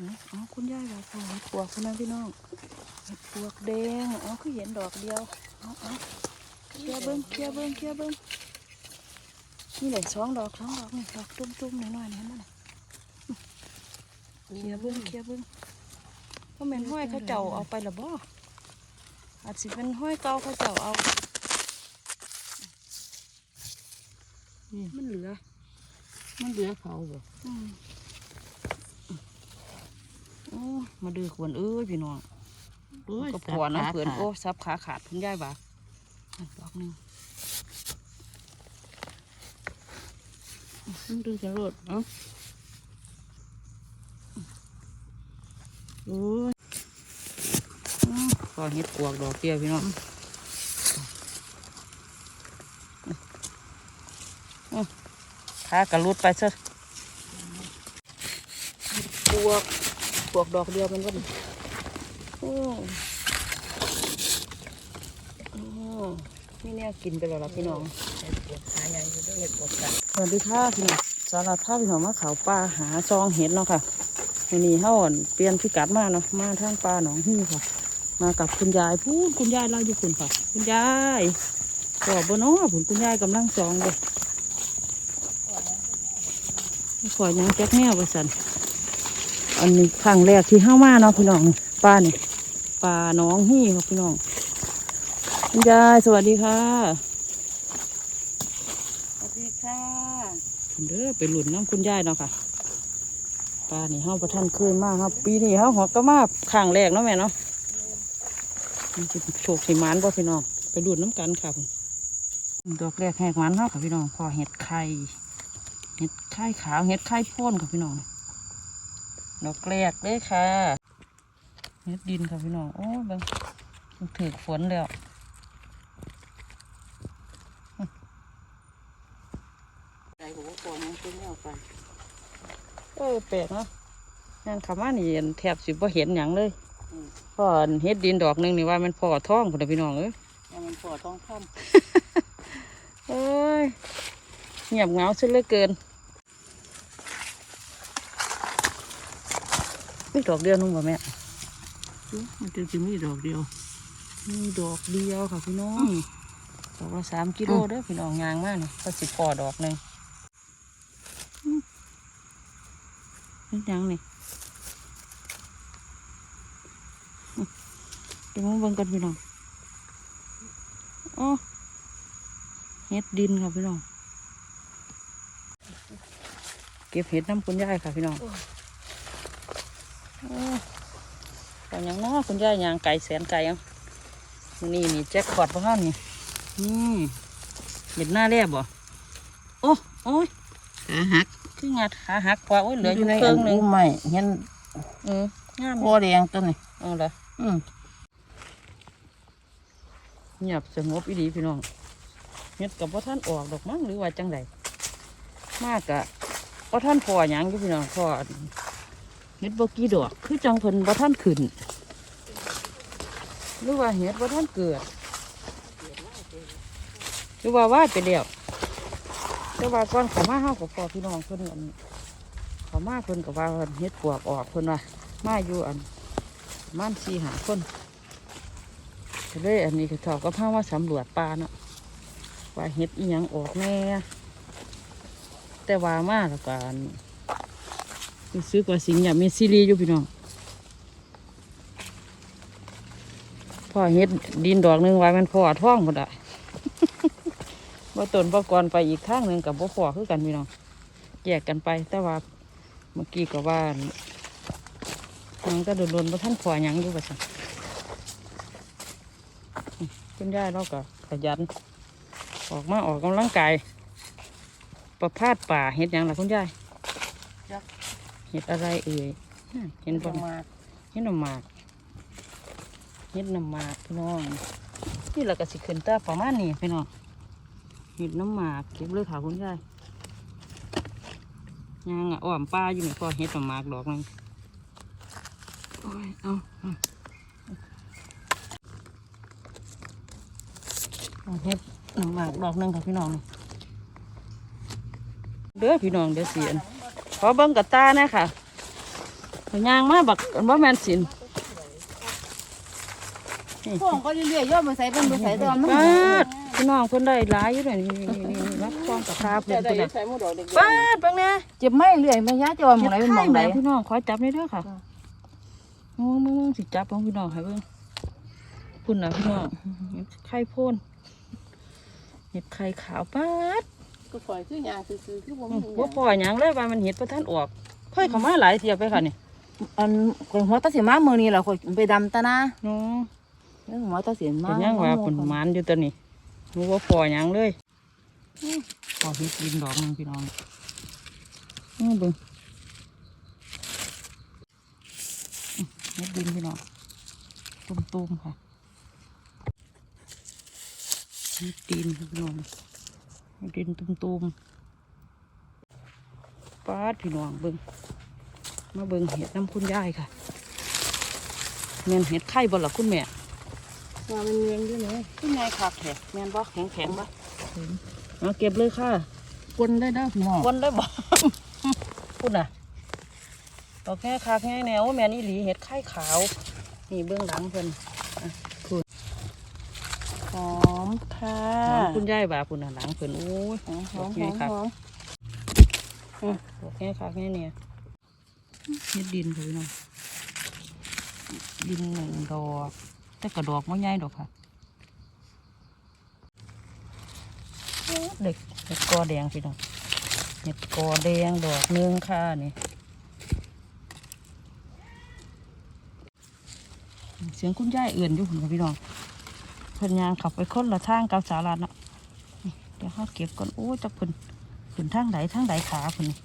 อ๋ออ๋อคุณยายบอกว่าเห็ดปวกคุณนะพี่น้องเห็ดปวกแดงอ๋อคือเห็นดอกเดียวเอ๋ออ๋อเคลียร์เบิ้งเคลียร์เบิ้งเคลียร์เบิ้งนี่แหละสองดอกสองดอกนี่ดอกจุ่มๆหน่อยๆนี่เห็นไหมเคลียร์เบิ้งเคลียร์เบิ้งก็แม่นห้อยเขาเจ้าเอาไปละบ่อาจสิเป็นห้อยเก่าเขาเจ้าเอานี่มันเหลือ มันเหลือเขาบ่อื มโอ้มาดื้อควรเอ้ยพี่น้องโอ้ยก็พอนะสับขาเพื่อนขาดโอ้ซับขาขาดคุณยายบ่าอะดอกหนึ่งมันดูจะรดเอ้าโอ้ยอืมพอเห็ดปวกดอกเดียวพี่น้องอืมขากระลุดไปซะปวก ปวกดอกเดียวเป็นวันโอ้โอ้นี่เนี่ยกินไปแล้วล่ะพี่น้องเห็ดปวดขาใหญ่อยู่ด้วยเห็ดปวดขาสวัสดีค่ะพี่น้องสาราท่าพี่น้องมาเขาป่าหาซองเห็ดเนาะค่ะวันนี้เฮาอั่นเปลี่ยนพิกัดมาเนาะมาทางป่าหนองฮี่ค่ะ มากับคุณยายพูดคุณยายเราอยู่คุณค่ะ คุณยายก็บ่เนาะผุนคุณยายกำลังซองเลยขอหยังแจ๊กแนวไปสัน อันนี้ครั้งแรกที่เฮามาเนาะพี่น้องป่านี่ป่าหนองฮี่ค่ะพี่น้องคุณยายสวัสดีค่ะ สวัสดีค่ะเด้อไปหลุนน้ำคุณยายเนาะค่ะปลานี่เฮาประทันเคยมากครับ ปีนี้เฮาหอกก็มาข้างแรกเนาะแม่เนาะมันจะโชคสิหมานบ่พี่น้องไปหลุนน้ำกันค่ะพุ่นดอกแรกแหกหมันเฮาค่ะพี่น้องพอเห็ดไข่เห็ดไข่ขาวเห็ดไข่พ่นค่ะพี่น้อง ดอกแรกเลยค่ะเห็ดดินค่ะพี่น้อง โอ้ยเบิ่งมันถือฝนแล้วใจหัวปอมันเป็นแนวไปเออแปลกเนาะยังคำว่านี่แทบสิบ่เห็นหยังเลยพอเฮ็ดดินดอกหนึงนี่ว่ามันพอท้องพุ่นน่ะพี่น้องเอ้ยแล้วมันพอต้องทเอ้ยเงียบเหงาซะเหลือเกิน มีดอกเดียวนึงบ่แม่ำมันจะจะมีดอกเดียว มีดอกเดียวค่ะพี่น้องดอกละสามกิโลอืมเด้อพี่น้องยางมากนี่ก็สิพอดอกหนึ่งอืมเป็นหยังนี่อืมเดี๋ยวมึงเบิ่งกันพี่น้องอ๋อเห็ดดินค่ะพี่น้อง เก็บเห็ดน้ำคุณยายค่ะพี่น้องโอ้ ตอนยังน้อคุณยายยางไก่แสนไก่เอะนี่นี่แจ็คพอตพ่อนี่นี่เห็ดหน้าแรบบ่โอ้โอ้ยขาหักคืองัดขาหักกว่าโอ้ยเหลืออยู่ในเครื่องหนึงอุ้มใหม่เห็นอืมงามโอแดงตัวนี้เอ๋อเหรออืมเงียบสงบอีดีพี่น้องเฮ็ดกับว่าท่านออกดอกมั้งหรือว่าจังไดมากกะว่าท่านพอหยังอยู่พี่น้องพอ เฮ็ดบกี่ดอก คือจังเพิ่นว่ท่านขึ้น หรือว่าเฮ็ดว่ท่านเกิด หรือว่าว่าไปแล้วแต่ว่าก่อนเขามาเฮากับพอพี่น้องเพิ่นอันเขามาเพิ่นกับว่าเพิ่นเฮ็ดปวกออกเพิ่นว่ามาอยู่อันมันสี่หาคนก็เลยอันนี้ก็เท่ากับพาว่าสำรวจป่าเนาะว่าเห็ดอีหยังออกแน่แต่ว่ามาแล้วกัน รู้สึกว่าสิงอย่างมีซีรีส์อยู่พี่น้องพ่อเห็ดดินดอกหนึงไว้มันพ่อท้องหมดอะว่าตนประกรไปอีกข้างหนึ่งกับบ่พอคือกันพี่น้องแยกกันไป แต่ว่าเมื่อกี้ก็ว่ามันก็โดนๆว่าท่านพอยังอยู่ว่าซั่นคุณยายเราก็ขยัน ออกมาออกกำลังกายประพาดป่าเห็ดยังล่ะคุณยาย เห็ดอะไรเอ่ยเห็นลบ่งมากเห็ดน้ำหมากเห็ดน้ำหมากพี่น้องนี่เราก็สิขึ้นตาประมาณนี้พี่น้องเห็ดน้ำหมากเก็บเลยค่ะคุณยายยางอะอ้อมป้าอยู่นี่พอเห็ดน้ำหมากดอกหนึงโอ้ยเอาเอาเอาเฮ็ดน้ำหมากดอกหนึงค่ะพี่น้องเด้อพี่น้องเดี๋ยวเสียน ขอเบิ้งกับตานะค่ะไปย่างมาบักบ่แม่นสินพวกก็เรื่อยๆย่อมาใส่เป็นมาใส่ตอนมันปาดพี่น้องเพิ่นได้หลายอยู่เลยนี่นี่นี่นี่นักความกับคาเพิ่นเพิ่นน่ะใส่หมูดอกเด็กปาดเบิ่งแน่เจ็บไม่เรื่อยไม่ยาจะว่าหมองไหนเป็นหมองไหนพี่น้องขอจับได้เด้อค่ะมึงมึงมึงสิจับของพี่น้องให้เบิ่งพุ่นน่ะพี่น้องเห็ดไข่โพ่นเห็ดไข่ขาวปาด ก็ปล่อยคือยาคือๆคือบ่อืมีมบ่พอหยังเลยว่ามันเห็ดบ่ทันออกค่อยเข้ามาหลายเที่ยไปค่ะนี่อันข่อยหัวตาสีมามือนี้แหละข่อยไปดำตานะเนาะเรื่องหัวตาสีมาเป็นหยังว่าเพิ่นหมานอยู่ตัวนี้หนูบ่พอหยังเลยอื้อพอเฮ็ดกินดอกหนึงพี่น้องอือเบิ่งอื้อเฮ็ดดินพี่น้องตุ้มๆค่ะเฮ็ดดินค่ะพี่น้องเฮ็ ดดินตุ้มๆปาดพี่น้องเบิ่งมาเบิ่งเห็ดน้ำคุณยายค่ะแม่นเห็ดไข่บ่ล่ะคุณแม่ว่ามันเลี้ยงด้วยเนาะคุณยายคักแท้แม่นบ่แข็งแข็งบ่เอาเก็บเลยค่ะปนได้เด้อพี่น้องวนได้บ่พูดน่ะดอกแง่คักแง่แนวแม่นอีหลีเห็ดไข่ขาว นี่เบื้องหลังเพิ่น หอม ค่ะหลังคุณยายบ่าพุ่นน่ะหลังเพิ่นโอ้ยหอมหอมดอกหแง่อมคักหอมดอกแง่คักแง่เนี่ยเฮ็ดดินค่ะพี่น้องดินหนึ่งดอก แต่กระดอกไม่ใหญ่ดอกค่ะเด็กเห็ดกอแดงพี่น้องเห็ดกอแดงดอกหนึงค่ะนี่เสียงคุณยายเอื่นอยู่คุณค่ะพี่น้องเพิ่นยางขับไปคนละทางกับสาราเนาะเดี๋ยวเขาเก็บก่อนโอ้จักเพิ่นขึ้นทางไหนทางไหนขาเพิ่นนี่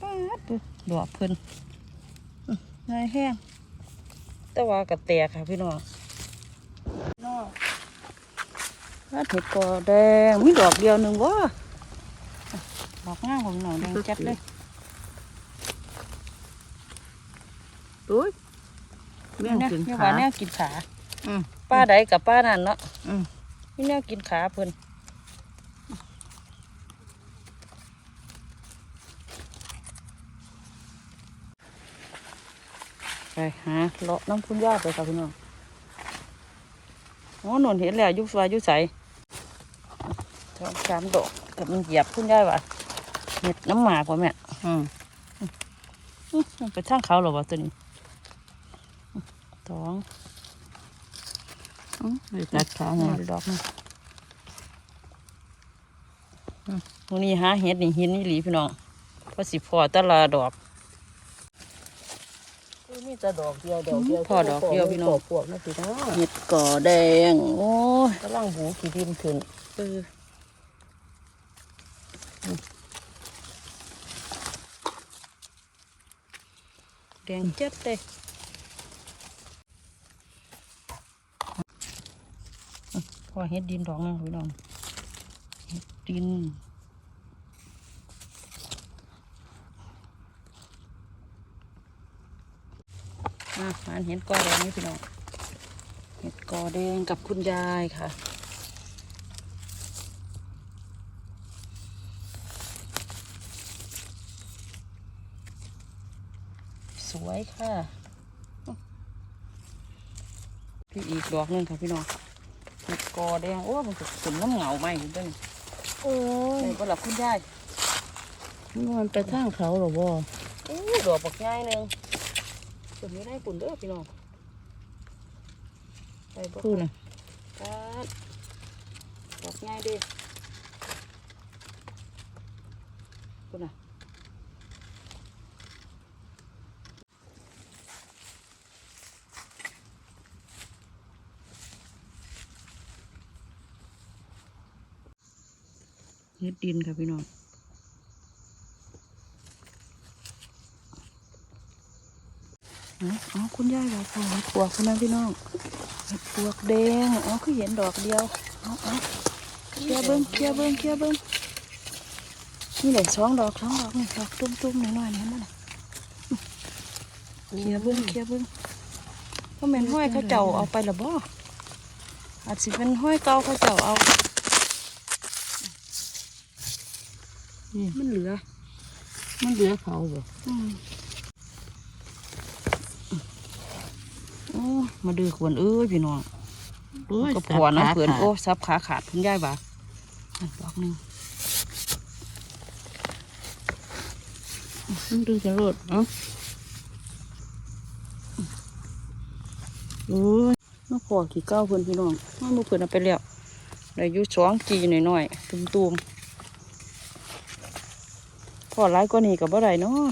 ป๊าดูดอกเพิ่นอื้อนายแห้งแต่ว่ากระแตกค่ะพี่น้อง ถ้า เห็ดกอแดงมีดอกเดียวหนึ่งวะดอกง่ามของหน่อแดงจัดเลยตุ้ยแม่นี่งเนี่ยกินนี่ขาแนวกินขาป้าใดกับป้านั่นเนาะอืมนี่แนวกินขาเพิ่นไปหาเลาะน้ำคุณย่าไปค่ะพี่น้องอ๋อหนนเห็นแล้วยุบสวายุใส สองสามดอกกับมันเหยียบคุณย่าว่ะเห็ดน้ำหมากว่ะแม่อืมอื้อมันไปทางเขาเหรอวะตัวนี้สองอืมไปตัดขาหไงนึ่งดอกนึงวันนี้หาเห็ดนี่หินนี่หลีพี่น้องเพราะสิพอแตละดอกมีแต่ดอกเดียวดอกเดียวพอดอกเดียวพี่น้องปวกนะพี่น้องเห็ดก่อแดง โอ้ยกำลังหูขี้ดินขึ้นเออ ดงเจ็ดเลยพอเห็ดดินดอกนึงพี่น้องเห็ดดินอะมานเห็ดกอแดงนี่พี่น้อง เห็ดกอแดงกับคุณยายค่ะ วยค่ะพี่อีกดอกหนึงค่ะพี่น้องเห็ดกอแดงโอ้มันจะขึ้นน้ำเหงาไหมเห็นต้นโอ้ยในก็หลับคุณยายมันไปทางเขาหรอบ่โอ้ดอกบักง่ายหนึ่งจะไม่ได้ปุ่นเด้อพี่น้องไปบ่พูดนะครับดอกง่ายเดิคุณน่ะ เฮ็ดดินค่ะพี่น้องอ๋ออ๋อคุณยายบอกว่าเห็ดปวกคุณนะพี่น้องเห็ดปวกแดงอ๋อคือเห็นดอกเดียวอ๋ออ๋อเคลียร์เบิ้งเคลียร์เบิ้งเคลียร์เบิ้งนี่แหละสองดอกสองดอกนี่ดอกตุ้มๆหน่อยๆนี่มันน่ะเคลียร์เบิ้งเคลียร์เบิ้งก็เป็นห้อยเขาเจ้าเอาไปละบ่อาจสิเป็นห้อยเก่าเขาเจ้าเอา นี่มันเหลือ มันเหลือเขาบ่อืมโอ้มาดื้อควรเอ้ยพี่น้องโอ้ยก็ผัวน้ำเผือนโอ้ซับขาขาดคุณยายบ่าอันดอกหนึงมันดูจะรดเอ้าโอ้ยมาพอกี่เก้าเพื่อนพี่น้องมามือเพื่อนเอาไปแล้วได้อยุสองจีหน่อยๆตุ่มๆพ อร้ายกว่านี้กับบ่ได้เนาะ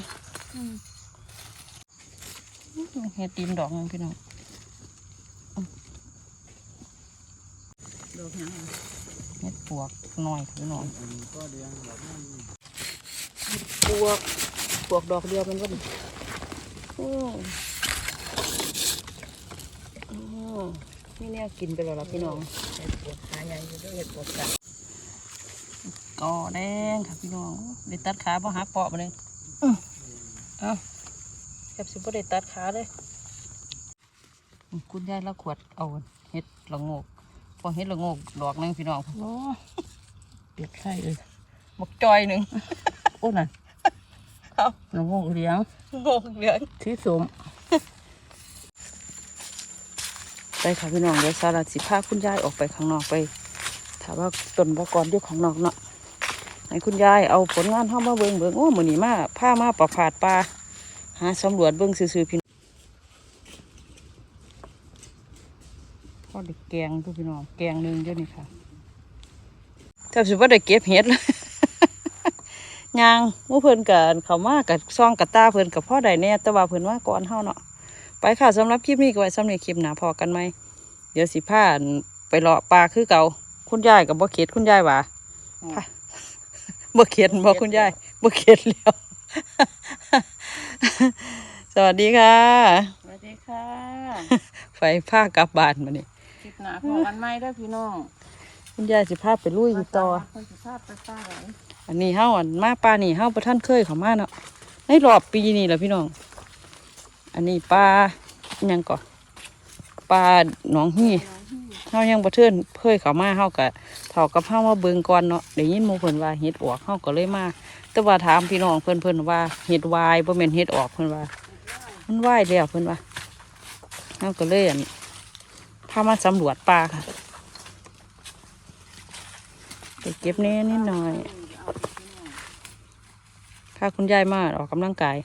เฮ็ดตีนดอกหนึงพี่น้องดอกหยังเฮ็ดปวกหน่อยพี่น้องปวกปวกดอกเดียวเป็นวันโอ้โอ้นี่แน่กินไปแล้วล่ะพี่น้องเห็ดปวดขาใหญ่อยู่ด้วยเห็ดปวดขา กอแดงค่ะพี่น้องได้ตัดขาบ่หักเปาะมาเลยเอาแคบสิบ่ได้ตัดขาเลยคุณยายละขวดเอาเห็ดละโงกพอเห็ดละโงกดอกหนึงพี่น้องโอ้เปียกไส้เลยบักจอยหนึ่งโอ้นั่นเอาน้องเลี้ยงโงกเหลืองที่สมไปค่ะพี่น้องเดี๋ยวสาราสิพาคุณยายออกไปข้างนอกไปถามว่าต้นบกรอยู่ข้างนอกเนาะ ให้คุณยายเอาผลงานเข้ามาเบิ่งเบิ่งโอ้มื้อนี้มาผ้ามาประผาดปลาหาสำรวจเบิ่งซื่อๆพี่น้องพอได้แกงทุกพี่น้องแกงหนึงเดี๋ยวนี้ค่ะแทบสิว่าได้เก็บเห็ดเลยยางหมู่เพิ่นกับเขามากับซองกับตาเพิ่นกับพ่อใดแน่แต่ว่าเพิ่นมาก่อนเฮาเนาะไปค่ะสำหรับคลิปนี้ก็ไว้สำหรับคลิปหนาพอกันไหมเดี๋ยวสิพาอั่นไปเลาะปลาคือเก่าคุณยายกับบ่เข็ดคุณยายว่าพา บ่เข็ดบ่คุณยายบ่เข็ดแล้ว สวัสดีค่ะ สวัสดีค่ะไฟพากลับบ้านมานี่คลิปหนาพอกันไหมเด้อพี่น้องคุณยายสิพาไปลุยอยู่ต่อคนสุภาพไปป้าไหนอันนี้เฮาอันมาปลานี่เฮาบ่ทันเคยเข้ามาเนาะในรอบปีนี่แหละพี่น้อง อันนี้ปลาอิหยังก่อปลาหนองฮี่ เฮายังบ่เทื่อนเคยเข้ามาเฮาก็เท่ากับเฮามาเบิ่งก่อนเนาะได้ยินหมู่เพิ่นว่าเฮ็ดออกเฮาก็เลยมาแต่ว่าถามพี่น้องเพิ่นเพิ่นว่าเฮ็ดวายบ่แม่นเฮ็ดออกเพิ่นว่า มันวายแล้วเพิ่นว่าเฮาก็เลยอันพามาสำรวจป่าค่ะไปเก็บแน่นิดหน่อยพาคุณยายมาออกกำลังกาย